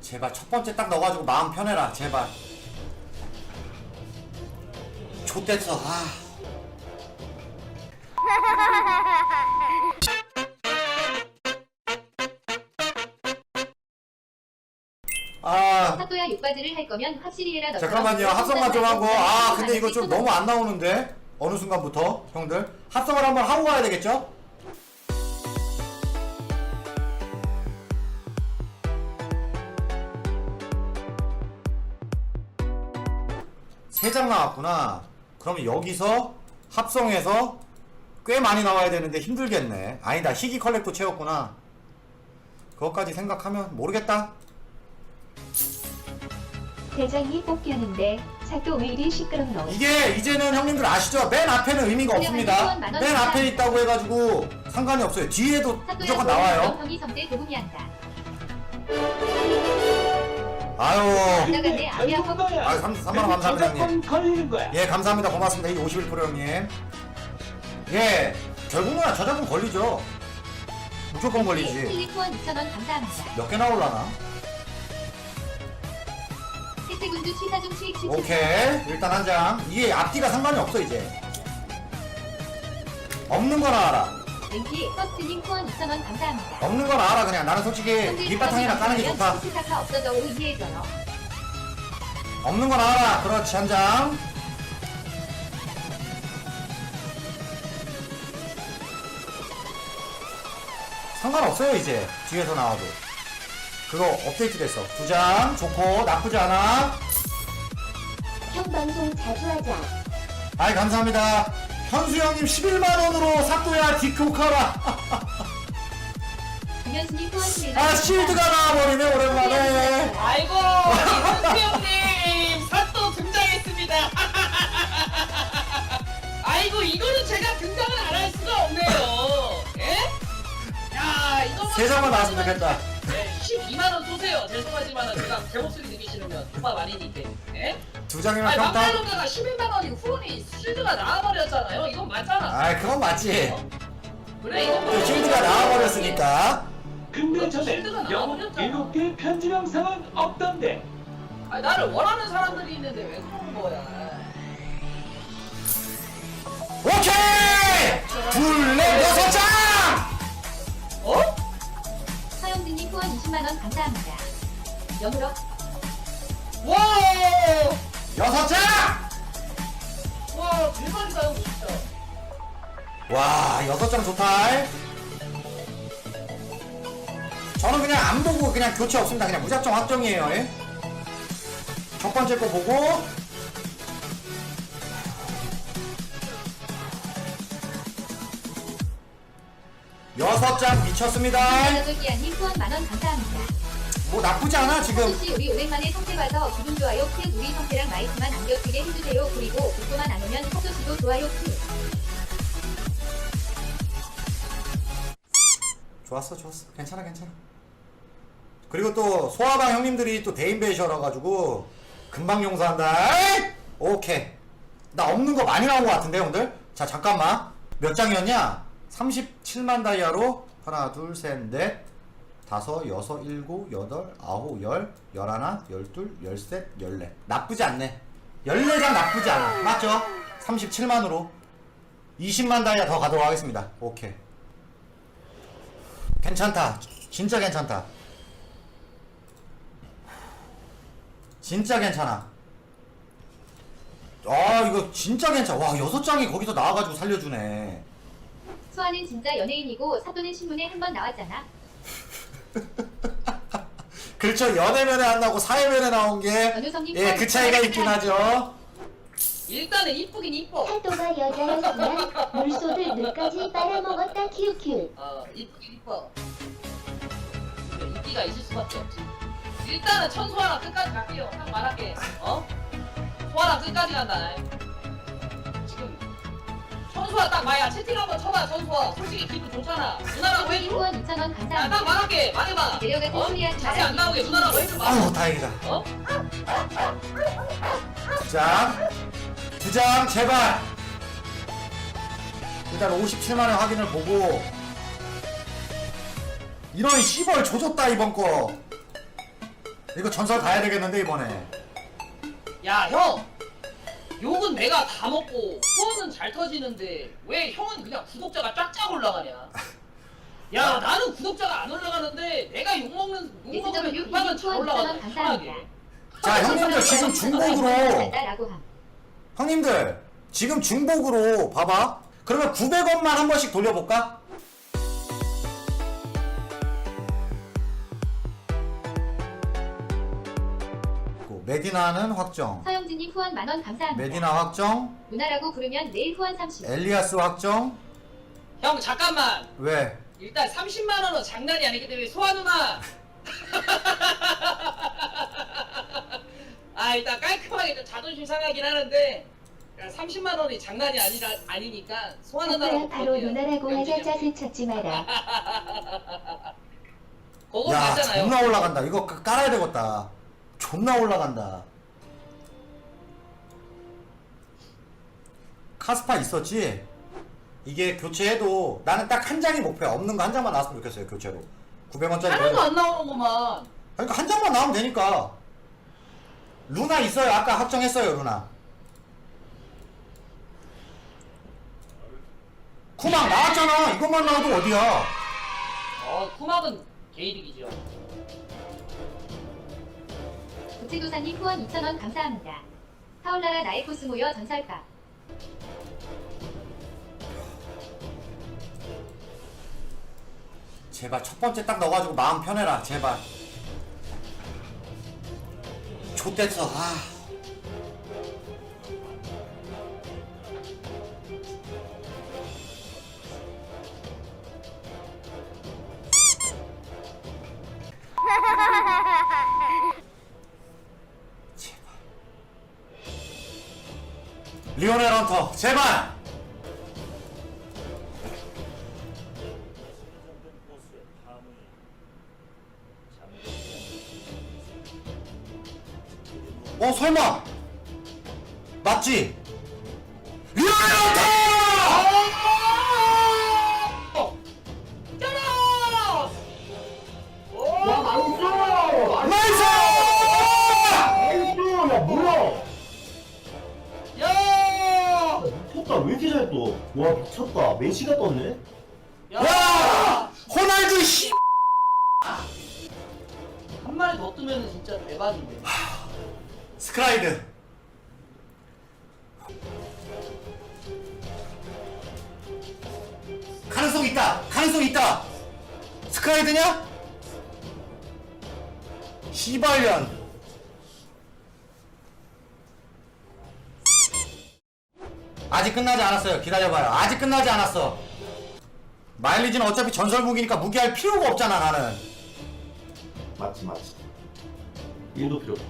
제발 첫 번째 딱 넣어가지고 마음 편해라 제발. 좆됐어 아. 아, 사또야 욕바지를 할 거면 확실히 해라 너처럼 잠깐만요. 합성만 좀 하고 아 근데 이거 좀 너무 안 나오는데? 어느 순간부터 형들? 합성을 한번 하고 가야 되겠죠? 세 장 나왔구나 그러면 여기서 합성해서 꽤 많이 나와야 되는데 힘들겠네 아니다 희귀 컬렉도 채웠구나 그것까지 생각하면 모르겠다 대장이 뽑기하는데 사또 왜 이리 시끄럽노? 이게 이제는 형님들 아시죠? 맨 앞에는 의미가 없습니다. 맨 앞에 있다고 해가지고 상관이 없어요. 뒤에도 무조건 그럼 나와요. 형이 성대 도움이 한다 아유, 결국 너야. 아유 3, 3만원 감사합니다 형님. 저작권 걸리는 거야. 예 감사합니다 고맙습니다. 이 51% 형님. 예 결국은 저작권 걸리죠. 무조건 걸리지. 클릭 후원 2,000원 감사합니다 몇 개 나올라나? 혜태군주 취사 중 수익 실천 오케이 일단 한 장. 이게 앞뒤가 상관이 없어 이제. 없는 거나 알아. 랭키 퍼스트님 후원 2,000원 감사합니다 없는 거나 알아 그냥 나는 솔직히 밑바탕이나 까는 게 좋다. 없어져 이해해줘요 없는 건 알아. 그렇지, 한 장. 상관없어요, 이제. 뒤에서 나와도. 그거 업데이트 됐어. 두 장, 좋고, 나쁘지 않아. 형 방송 자주 하자. 아이, 감사합니다. 현수 형님 11만원으로 사또야, 디코카라. 아, 실드가 나와버리네, 오랜만에. 아이고 이승기 형님 사또 등장했습니다. 아이고 이거는 제가 등장을 안 할 수가 없네요. 예? 야 이거 세 장만 나왔으면 좋겠다. 네, 12만 원 쏘세요. 죄송하지만 제가 제 목소리 듣기 싫으면 오빠 많이 니까 예? 두 장이면 아니 평타. 막달로다가 11만 원이 후원이 실드가 나와버렸잖아요. 이건 맞잖아. 아이, 그건 맞지. 그래 이건 또 실드가 나와버렸으니까. 근데 전에 실드가 영웅. 일곱 개 편집 영상은 없던데. 아니, 나를 원하는 사람들이 있는데 왜 그러는 거야? 오케이! 둘, 넷, 여섯 장! 어? 서영진님 후원 20만원 감사합니다 영으로 와! 여섯 장! 와 대박이다 형 진짜. 와, 여섯 장 좋다. 저는 그냥 안 보고 그냥 교체 없습니다. 그냥 무작정 확정이에요. 예? 첫 번째 거 보고 여섯 장 미쳤습니다. 여덟기야님 후원 만원 감사합니다 뭐 나쁘지 않아 지금. 혹시 우리 오랜만에 성태 봐서 기분 좋아요 크 우리 성태랑 마이크만 남겨주게 해주세요 그리고 복도만 안 오면 서조씨도 좋아요 크 좋았어, 좋았어. 괜찮아, 괜찮아. 그리고 또 소아방 형님들이 또 대인배셔라 가지고 금방 용서한다. 에이! 오케이. 나 없는 거 많이 나온 것 같은데, 형들? 자, 잠깐만. 몇 장이었냐? 37만 다이아로 하나, 둘, 셋, 넷, 다섯, 여섯, 일곱, 여덟, 아홉, 열, 열하나, 열둘, 열셋, 열넷. 나쁘지 않네. 14장 나쁘지 않아. 맞죠? 37만으로. 20만 다이아 더 가도록 하겠습니다. 오케이. 괜찮다. 진짜 괜찮다. 진짜 괜찮아. 아, 이거 진짜 괜찮아. 와, 여섯 장이 거기서 나와가지고 살려주네. 수아는 진짜 연예인이고 사또는 신문에 한 번 나왔잖아 그렇죠. 연애면에 안 나오고 사회면에 나온 게, 예, 그 차이가 있긴 하죠. 일단은 이쁘긴 이뻐. 사또가 여자였으면 물소들 눈까지 빨아먹었다 키우키우. 어 이쁘긴 이뻐. 그래, 인기가 있을 수밖에 없지. 일단은 천소아랑 끝까지 갈게요. 딱 말할게. 어? 소아랑 끝까지 간다. 천소아 딱 마야 채팅 한번 쳐봐 천소아. 솔직히 기분 좋잖아. 누나라고 해줘. 후원 2,000원 야딱 감사합니다 말할게. 말해봐. 내려가서 어? 소리하지 자세 안 나오게 누나라고 해줘. 봐. 아유, 다행이다. 어? 두 장. 두 장, 제발. 일단 57만 원 확인을 보고. 이런 시벌 조졌다, 이번 거. 이거 전설 가야 되겠는데 이번에 야 형! 욕은 내가 다 먹고 후원은 잘 터지는데 왜 형은 그냥 구독자가 쫙쫙 올라가냐? 야 나는 구독자가 안 올라가는데 내가 욕 먹는 욕 먹으면 예스점은 그만은 잘 감사합니다. 편하게. 자 형님들 지금 중복으로 라고 함. 형님들 지금 중복으로 봐봐 그러면 900원만 한 번씩 돌려볼까? 그 메디나는 확정 서영진님 후원 만원 감사합니다. 메디나 확정 누나라고 부르면 내일 후원 30. 엘리아스 확정 형 잠깐만 왜? 일단 30만 원은 장난이 아니기 때문에 소아 누나 아 일단 깔끔하게 좀 자존심 상하긴 하는데 30만 원이 장난이 아니라 아니니까 소아 누나라고 바로 부를게요. 누나라고 하자. 짜증 찾지 마라. 그거 야 맞잖아요 존나 올라간다 이거 까- 깔아야 되겠다 존나 올라간다. 카스파 있었지? 이게 교체해도 나는 딱 한 장이 목표야 없는 거 한 장만 나왔으면 좋겠어요 교체로. 900원짜리 하나도 안 나오는구만. 그러니까 한 장만 나오면 되니까. 루나 있어요. 아까 확정했어요 루나. 쿠망 나왔잖아. 이것만 나와도 어디야? 어 쿠막은 개이득이죠 구체도사님 후원 2,000원 감사합니다. 타올라라 나의 코스모여 전설가. 제발 첫 번째 딱 넣어가지고 마음 편해라 제발 좆됐어 아 헌터 제발 어 설마 맞지? 와 미쳤다 메시가 떴네? 야! 호날두 씨! 한 마리 더 뜨면 진짜 대박인데. 스크라이드 가능성 있다 가능성 있다 스크라이드냐? 시발년 아직 끝나지 않았어요. 기다려봐요. 아직 끝나지 않았어. 마일리지는 어차피 전설 무기니까 무기할 필요가 없잖아 나는. 맞지 맞지. 1도 필요 없어.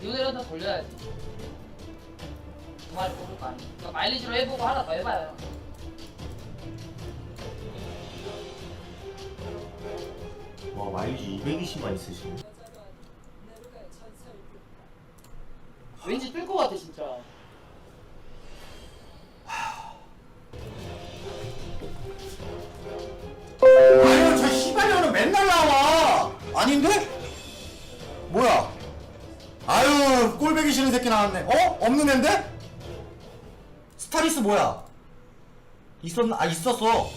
리오넬한테 돌려야지. 두 마리 뽑을 거 아니야. 그러니까 마일리지로 해보고 하나 더 해봐요. 와 마일리지 220만 있으시네 아닌데? 뭐야 아유 꼴배기 싫은 새끼 나왔네 어? 없는 앤데? 스타리스 뭐야 있었나? 아 있었어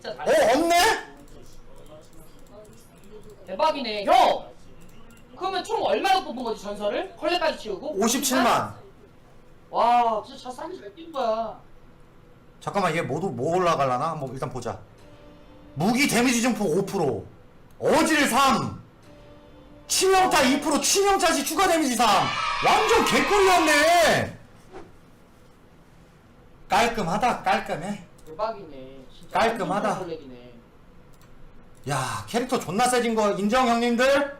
진짜 다어 없네? 대박이네. 형! 그러면 총 얼마나 뽑은 거지 전설을? 컬레까지 치우고? 57만 와 진짜 차 싸게 잘뛴 거야. 잠깐만 얘 모두 뭐 올라갈라나? 한번 일단 보자 무기 데미지 증폭 5% 어질 3 치명타 2% 치명차시 추가 데미지 3 완전 개꿀이었네. 깔끔하다 깔끔해. 대박이네. 진짜 깔끔하다. 완전 설레기네. 야 캐릭터 존나 세진 거 인정 형님들?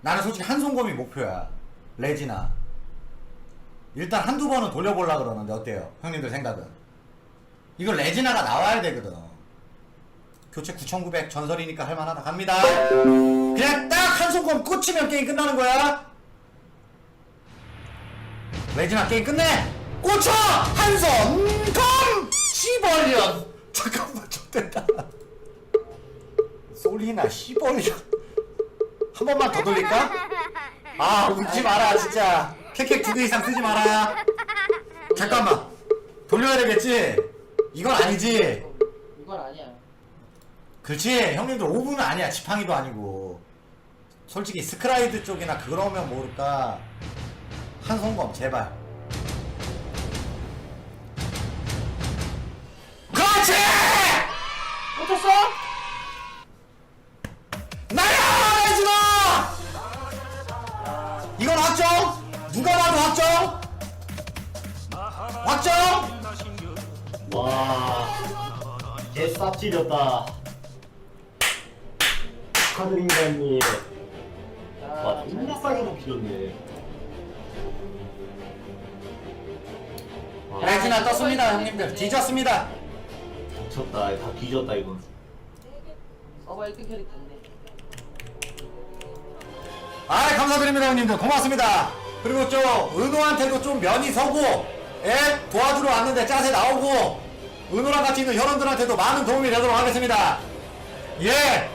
나는 솔직히 한송검이 목표야. 레지나. 일단 한두 번은 돌려보려 그러는데 어때요? 형님들 생각은? 이거 레지나가 나와야 되거든 교체 9900 전설이니까 할만하다. 갑니다. 그냥 딱 한송검 꽂히면 게임 끝나는 거야. 레지나 게임 끝내! 꽂혀! 한송검 시벌년 잠깐만 좋됐다. 솔리나 시벌년 한 번만 더 돌릴까? 아 웃지 마라 진짜. 캐캐 두개 이상 쓰지 마라. 잠깐만. 돌려야 되겠지? 이건 아니지? 이건 아니야. 그렇지. 형님들 5분은 아니야. 지팡이도 아니고. 솔직히 스크라이드 쪽이나 그러면 모를까. 한손검 제발. 그렇지? 나야 해주마! 이건 확정? 누가 봐도 확정? 확정? 와 개쌉 찌렸다 형님. 와 존나 싸게 먹히셨네. 레지나 떴습니다 형님들. 뒤졌습니다. 미쳤다. 다 뒤졌다 이건. 서버 1등 캐릭터인데. 아 감사드립니다 형님들. 고맙습니다. 그리고 좀 은호한테도 좀 면이 서고 예 도와주러 왔는데 짜세 나오고 은호랑 같이 있는 혈원들한테도 많은 도움이 되도록 하겠습니다. 예